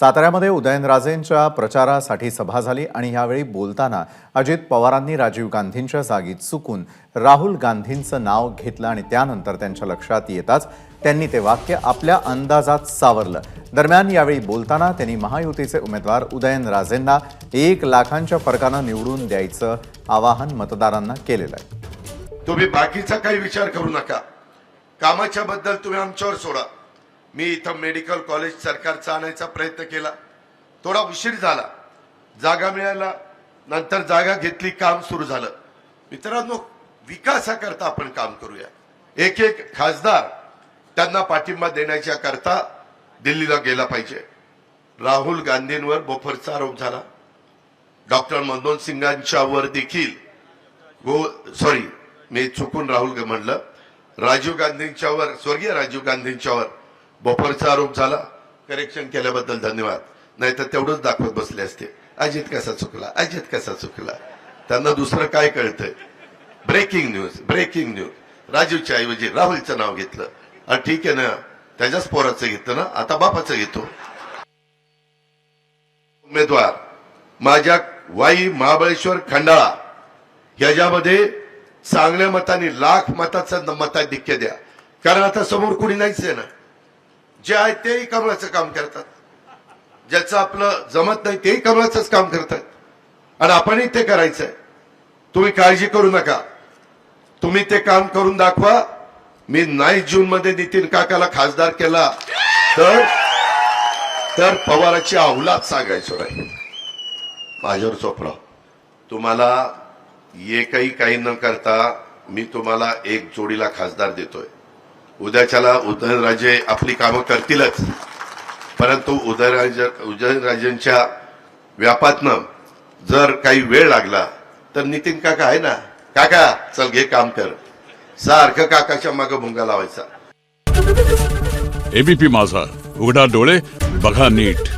साताऱ्यामध्ये उदयनराजेंच्या प्रचारासाठी सभा झाली आणि यावेळी बोलताना अजित पवारांनी राजीव गांधींच्या जागी चुकून राहुल गांधींचं नाव घेतलं आणि त्यानंतर त्यांच्या लक्षात येताच त्यांनी ते वाक्य आपल्या अंदाजात सावरलं. दरम्यान यावेळी बोलताना त्यांनी महायुतीचे उमेदवार उदयनराजेंना एक लाखांच्या फरकानं निवडून द्यायचं आवाहन मतदारांना केलेलं आहे. तुम्ही बाकीचा काही विचार करू नका. कामाच्या बद्दल तुम्ही आमच्यावर सोडा. मी इथं मेडिकल कॉलेज सरकारचा आणायचा प्रयत्न केला. थोडा उशीर झाला. जागा मिळाला नंतर जागा घेतली काम सुरू झालं. मित्रांनो विकासाकरता आपण काम करूया. एक एक खासदार त्यांना पाठिंबा देण्याच्या करता दिल्लीला गेला पाहिजे. राहुल गांधींवर बोफरचा आरोप झाला. डॉक्टर मनमोहन सिंगांच्यावर देखील गो सॉरी मी चुकून राहुल म्हणलं. राजीव गांधींच्यावर स्वर्गीय राजीव गांधींच्यावर बोफरचा आरोप झाला. करेक्शन केल्याबद्दल धन्यवाद. नाही तर तेवढंच दाखवत बसले असते. अजित कसा चुकला? अजित कसा चुकला? त्यांना दुसरं काय कळतंय? ब्रेकिंग न्यूज ब्रेकिंग न्यूज राजीवच्या ऐवजी राहुलचं नाव घेतलं. अरे ठीक आहे ना? त्याच्याच पोराचं घेतलं ना? आता बापाचं घेतो. उमेदवार माझ्या वाई महाबळेश्वर खंडाळा. याच्यामध्ये चांगल्या मताने लाख मताचं मताधिक्य द्या. कारण आता समोर कुणी नाहीच आहे ना? जे आहे तेही कमळाचं काम करतात. ज्याचं आपलं जमत नाही तेही कमळाचंच काम करतात. आणि आपणही ते करायचंय. तुम्ही काळजी करू नका. तुम्ही ते काम करून दाखवा. मी नाही जून मध्ये नितीन काकाला खासदार केला तर तर पवाराची अवलाद सांगायचो नाही. माझ्यावर चोपडा तुम्हाला एकही काही न करता मी तुम्हाला एक जोडीला खासदार देतोय. उद्याच्याला उदयनराजे आपली कामं करतीलच. परंतु उदयराज उदयनराजेंच्या व्यापातनं जर काही वेळ लागला तर नितीन काका आहे ना? काका चल घे काम कर. सारखं काकाच्या मागं भुंगा लावायचा. एबीपी माझा. उघडा डोळे बघा नीट.